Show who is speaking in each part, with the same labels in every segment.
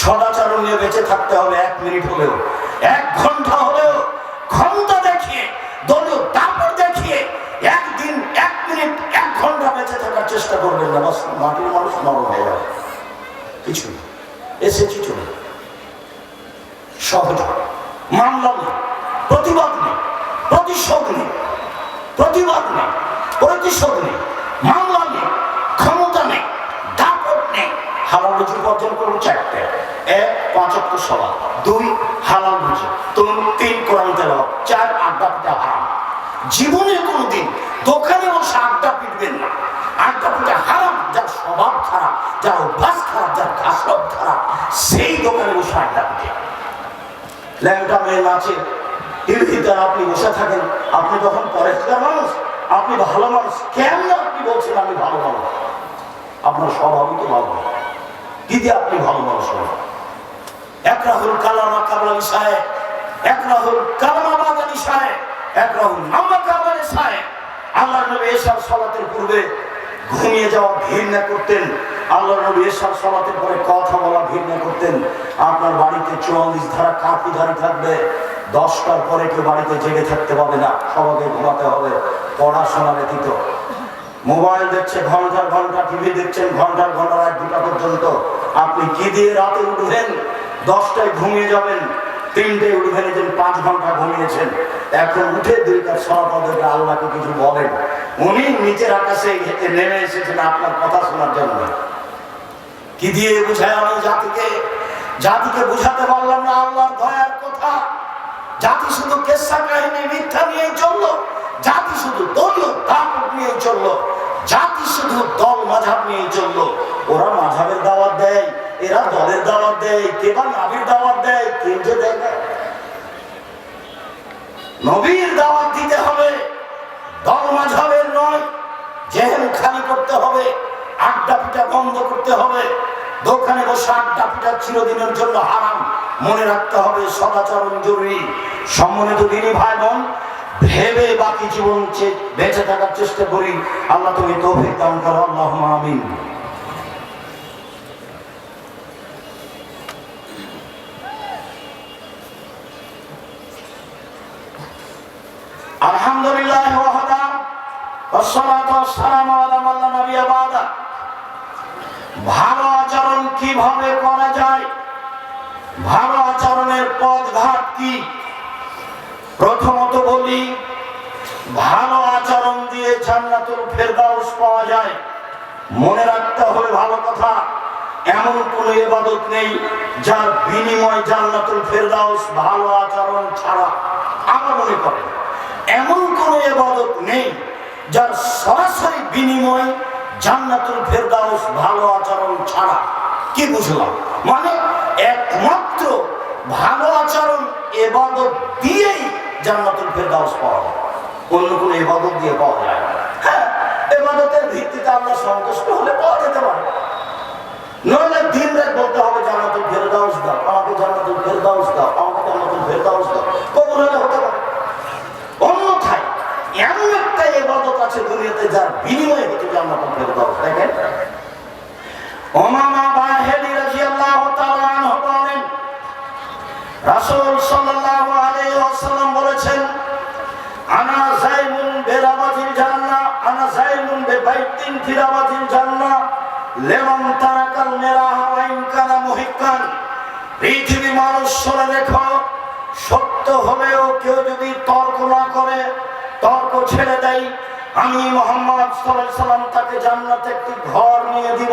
Speaker 1: সদাচরণ নিয়ে বেঁচে থাকতে হবে এক মিনিট হলেও, এক ঘণ্টা হলেও, ক্ষমতা দেখিয়ে, দলীয় দাপট দেখিয়ে একদিন, এক মিনিট, এক ঘণ্টা বেঁচে থাকার চেষ্টা করবেন না। মাটির মানুষ নরম হয়ে যাবে। কিছু। এসেছি চলে। সহজ মামলা নেই প্রতিবাদ নেই। প্রতিশোধ নেই। প্রতিবাদ নেই। প্রতিশোধ নেই। উপার্জন করব চারটে। এক পাঁচক্য সভা। দুই, হালাল রুজি তিন তিন, কোরআন তেল চার, আড্ডা পিঠা হারাম। জীবনে কোনোদিন দোকানে বসে আড্ডা পিটবেন না। আড্ডা পিঠা হারাম, যার স্বভাব খারাপ, যার অভ্যাস খারাপ, যার কাসরত খারাপ, সেই দোকানে বসে আড্ডা পিঠে ল্যাংটা মেয়ে নাচে। টিভিতে আপনি বসে থাকেন। আপনি তখন পরেশগার মানুষ। আপনি ভালো মানুষ। কেন আপনি বলছেন আমি ভালো মানুষ? আপনার স্বভাবই তো ভালো। কি দিয়ে আপনি ভালো মানুষ হলেন এক রাহুল কালামা কাবলানি সাহেব, এক রাহুল কালামা বাগানি সাহেব, এক রাহুল নাম্বা কাবলানি সাহেব। আল্লাহ নবী এসব সলাতের পূর্বে ঘুমিয়ে যাওয়া ঘৃণা করতেন। আল্লাহ নবী এসব সলাতের পরে কথা বলা ঘৃণা করতেন। আপনার বাড়িতে চুয়াল্লিশ ধারা কাপি ধারি থাকবে। দশটার পরে কেউ বাড়িতে জেগে থাকতে পারবে না। সবাইকে ঘুমাতে হবে। পড়াশোনা ব্যতীত। মোবাইল দেখছে, ঘণ্টার ঘণ্টা, টিভি দেখছেন, ঘণ্টার ঘণ্টা এক দুটা পর্যন্ত। আপনি কি দিয়ে রাতে উঠবেন? দশটায় ঘুমিয়ে যাবেন তিনটে উঠবেন যে পাঁচ ঘণ্টা ঘুমিয়েছেন। এখন উঠে দুই কাজ সহপদেরকে আল্লাহকে কিছু বলেন। উনি নিচের আকাশে নেমে এসেছেন আপনার কথা শোনার জন্য। কি দিয়ে বুঝায় আমি জাতিকে? জাতিকে বুঝাতে পারলাম না, আল্লাহর দয়ার কথা। জাতি শুধু কেসা কাহিনী মিথ্যা নিয়ে চলল, জাতি শুধু দলীয় দাপট নিয়ে চলল। জাতি শুধু দল মাঝাব নিয়েই চলল ওরা মাঝাবের দাওয়াত দেয়, এরা দলের দাওয়াত দেয়, কে বা নাবির দাওয়াত দেয় কেউ যে দেয় না নবীর দাওয়াত দিতে হবে, দল মাঝাবের নয় জেহেন খালি করতে হবে, আড্ডা পিঠা বন্ধ করতে হবে, দোকানে বসে আড্ডা পিঠা চিরদিনের জন্য হারাম। মনে রাখতে হবে, সদাচরণ জরুরি। সম্মানিত দিনী ভাই বোন ভেবে বাকি জীবন চে- বেঁচে থাকার চেষ্টা করি আল্লাহ তুমি তৌফিক দান করো আল্লাহ আমিন আলহামদুলিল্লাহ ওয়াহদা والصلاة والسلام على من لا نبي بعده ভালো আচরণ কিভাবে করা যায় ভালো আচরণের পথ ঘাট কি প্রথমত বলি ভালো আচরণ দিয়ে জান্নাতুল ফেরদাউস পাওয়া যায়, মনে রাখতে হবে ভালো কথা, এমন কোন ইবাদত নেই যার বিনিময় জান্নাতুল ফেরদাউস ভালো আচরণ ছাড়া আমার মনে করেন এমন কোন ইবাদত নেই যার সরাসরি বিনিময় জান্নাতুল ফেরদাউস ভালো আচরণ ছাড়া। কি বুঝলাম? মানে একমাত্র ভালো আচরণ এবাদত দিয়েই জান্নাতুল ফেরদাউস পাওয়া যায়। অন্য কোনো এবাদত দিয়ে পাওয়া যায় হ্যাঁ এবাদতের ভিত্তিতে আমরা সন্তুষ্ট হলে পাওয়া যেতে পারে। নইলে দিন রাত বলতে হবে, জান্নাতুল ফেরদাউস দাও। আমাকে জান্নাতুল ফেরদাউস দাও, আমাকে জান্নাতুল ফেরদাউস দাও। কবুল হলে হতে পারে। অন্যথায় এমন একটা এবাদত আছে দুনিয়াতে যার বিনিময়ে হচ্ছে জান্নাতুল ফেরদাউস। দেখেন। ওমামা বাহেলি রাদিয়াল্লাহু তাআলা রাসূল সাল্লাল্লাহু আলাইহি ওয়াসাল্লাম বলেছেন, আনা যাইমুন বিরাবাতিল জান্নাহ, আনা যাইমুন বিবাইতিন ফিরাবাতিল জান্নাহ, লেমন তারাকাল মেরাহা ওয়া ইন কানা মুহিক্কান। পৃথিবী মানুষ শুনে রেখো সত্য হলেও কেউ যদি তর্ক না করে, তর্ক ছেড়ে দেয়, আমি মোহাম্মদ সাল্লাম তাকে জান্নাতে একটি ঘর নিয়ে দিব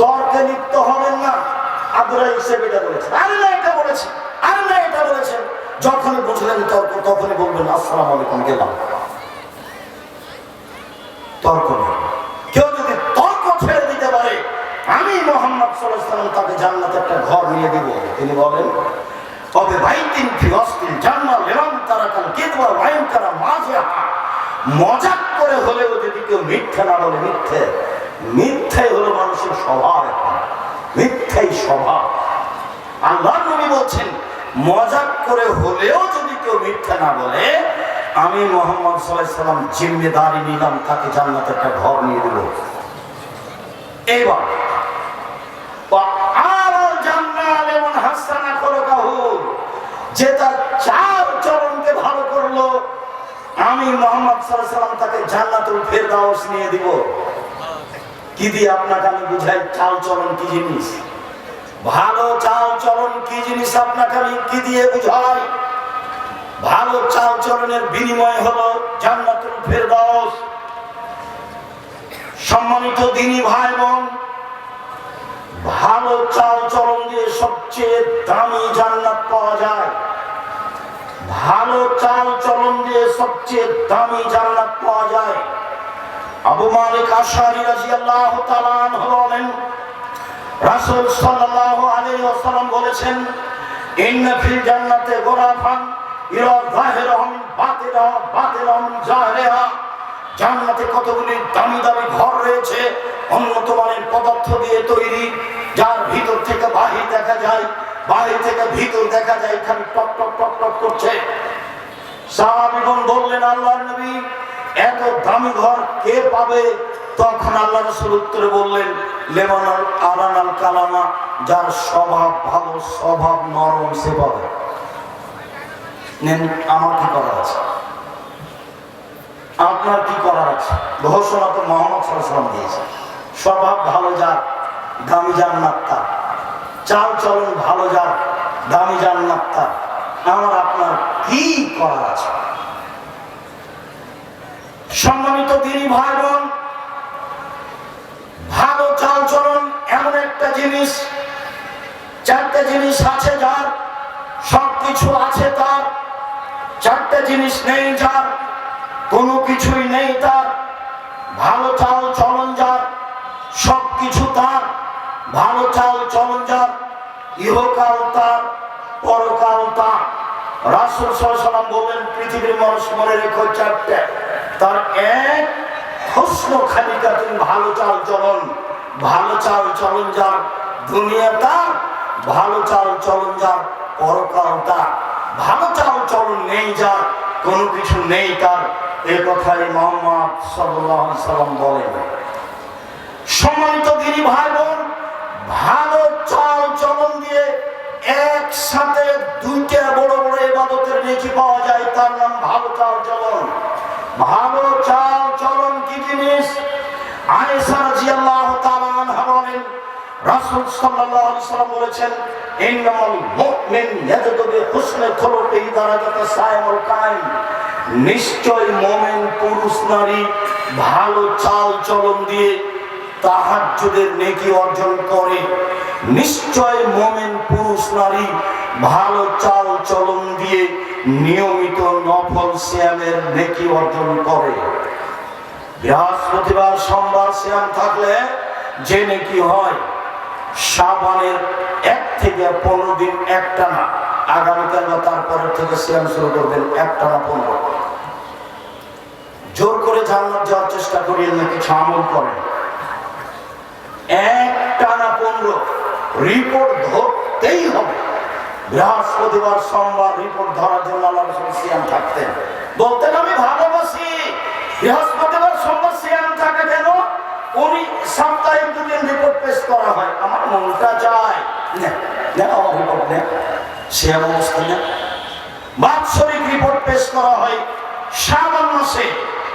Speaker 1: তর্কে লিপ্ত হবেন না আব্দুল্লাহ হিসেবে এটা আরে না এটা আরে না এটা বলেছেন যখনই বুঝলেন তর্ক তখনই বলবেন, আসসালামু আলাইকুম গেলাম তর্ক নেই। কেউ যদি তর্ক ছেড়ে দিতে পারে, আমি মোহাম্মদ সাল্লাম তাকে জান্নাতে একটা ঘর নিয়ে দিব। তিনি বলেন তবে বাইতিন ফি ওয়াসতিল জান্নাহ লিমান তারাকাল কিদবা ওয়া ইন কানা মাজিহা মজাক করে হলেও যদি কেউ মিথ্যে না বলে, মিথ্যে। মিথ্যাই হলো মানুষের স্বভাব। সেই স্বভাব আল্লাহ নবী বলছেন, মজাক করে হলেও যদি কেউ মিথ্যা না বলে, আমি মোহাম্মদ সাল্লাহ সাল্লাম জিম্মেদারি নিলাম, তাকে জান্নাতে একটা ঘর নিয়ে দিল এইবার যে তার চার চরণকে ভালো করল, আমি মোহাম্মদ সাল্লাম তাকে জান্নাতুল ফেরদাউস নিয়ে দিব। কি দিয়ে আপনাকে আমি বুঝাই চাল চরণ কি জিনিস? ভালো চাল চলন কি জিনিস আপনাকে আমি কি দিয়ে বুঝাই? ভালো চাল চলনের বিনিময় হলো জান্নাতুল ফেরদাউস। সম্মানিত দিনী ভাই বোন ভালো চাল চলন দিয়ে সবচেয়ে দামি জান্নাত পাওয়া যায়। ভালো চাল চলন দিয়ে সবচেয়ে দামি জান্নাত পাওয়া যায়। আবু মালিক আশারি রাদিয়াল্লাহু তাআলা আনহু বলেন রাসূল সাল্লাল্লাহু আলাইহি ওয়াসাল্লাম বলেছেন, ইন্না ফিল জান্নাতে গোরাফান ইরা যাহিরুহুম বাতিনহা বাতিনহুম জাহিরা। জান্নাতে কতগুলি দামি দামি ঘর রয়েছে, উন্নত মানের পদার্থ দিয়ে তৈরি, যার ভিতর থেকে বাহির দেখা যায়, বাহির থেকে ভিতর দেখা যায়, খালি টক টক টক টক করছে। সাহাবিগণ বললেন, আল্লাহর নবী, এত দামি ঘর কে পাবে? তখন আল্লাহ রসুল উত্তরে বললেন লেবানল আলানাল কালামা, যার স্বভাব ভালো, স্বভাব নরম, সে পাবে। নেন, আমার কি করার আছে? আপনার কি করার আছে? ঘোষণা তো মোহাম্মদ সাল্লাম দিয়েছে। স্বভাব ভালো যার, দামি জান্নাত তার। চাল চলন ভালো যার, দামি জান্নাত তার। আমার, আপনার কি করার আছে? সম্মানিত দিনী ভাই বোন ভালো চাল চলন এমন একটা জিনিস, চারটে জিনিস আছে যার সব কিছু আছে তার। চারটে জিনিস নেই যার, কোনো কিছুই নেই তার। ভালো চাল, চলন যার সব কিছু তার। ভালো চাল, চলন যার, ইহকাল তার, পরকাল তার। রাসুল সাল্লাম বললেন, পৃথিবীর মানুষ মনে রেখো চারটে। তার এক প্রশ্ন খালিকা তুমি ভালো চাল, চলন। ভালো চাল চলন যার, দুনিয়া তার, ভালো চাল চলন যার, পরকাল তার। ভালো চাল চলন নেই যার, কোনো কিছু নেই তার। এ কথাই মোহাম্মদ সাল্লাহ সাল্লাম বলেন। সম্মানিত দিনী ভাই বোন ভালো চাল চলন দিয়ে একসাথে রাসূল নিশ্চয় মুমিন পুরুষ, নারী ভালো চাল চলন দিয়ে তাহাজ্জুদের নেকি অর্জন করে। নিশ্চয় মুমিন পুরুষ, নারী ভালো চাল চলন দিয়ে নিয়মিত নফল সিয়ামের নেকি অর্জন করে। বৃহস্পতিবার সোমবার সিয়াম থাকলে যে নেকি হয় সাবানের এক থেকে পনেরো দিন একটা না আগামীকাল বা তারপরের থেকে সিয়াম শুরু করবেন একটা না পনেরো। জোর করে জান্নাত যাওয়ার চেষ্টা করিয়ে না কিছু আমল করেন একটা পনেরো, রিপোর্ট ধরতেই হবে। বৃহস্পতিবার সোমবার রিপোর্ট ধরার জন্য আল্লাহ রসুল সিয়াম থাকতেন। বলতেন, আমি ভালোবাসি। বৃহস্পতিবার সোমবার সিয়াম থাকে কেন? উনি সাপ্তাহিক দুদিন রিপোর্ট পেশ করা হয় আমার মনটা চায় না না নেই সিয়াম অবস্থা বাৎসরিক রিপোর্ট পেশ করা হয় সাবান মাসে।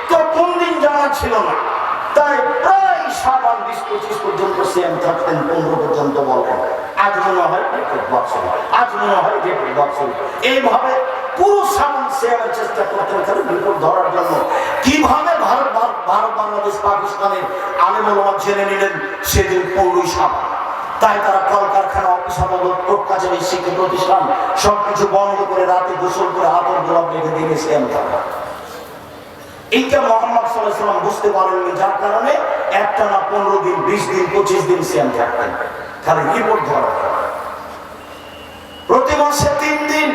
Speaker 1: তো কোন দিন জানা ছিল না। তাই প্রায় সাবান বিশ পঁচিশ পর্যন্ত সিএম থাকতেন, পনেরো পর্যন্ত বলেন আজ মনে হয় বাৎসরিক আজ মনে হয় বাৎসরিক এইভাবে পুরো সাবান সিএমের চেষ্টা করতেন খালি রিপোর্ট ধরার জন্য। কীভাবে ভারত ভারত বাংলাদেশ, পাকিস্তানের আলেমা জেনে নিলেন সেদিন পনেরোই সাবান তাই তারা কলকারখানা, অফিস আদালত, কোর্ট কাছারি শিক্ষা প্রতিষ্ঠান, সবকিছু বন্ধ করে রাতে গোসল করে আতর গোলাপ রেখে দিয়ে সিএম থাকা এইটা মোহাম্মদ সাল্লাম বুঝতে পারেননি, যার কারণে একটা না পনেরো দিন, বিশ দিন, পঁচিশ দিন সিএম থাকতেন খালি রিপোর্ট ধরা। প্রতি মাসে তিন দিন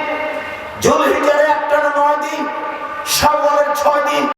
Speaker 1: জলহিটারে একটা না নয় দিন সাগরের ছয় দিন।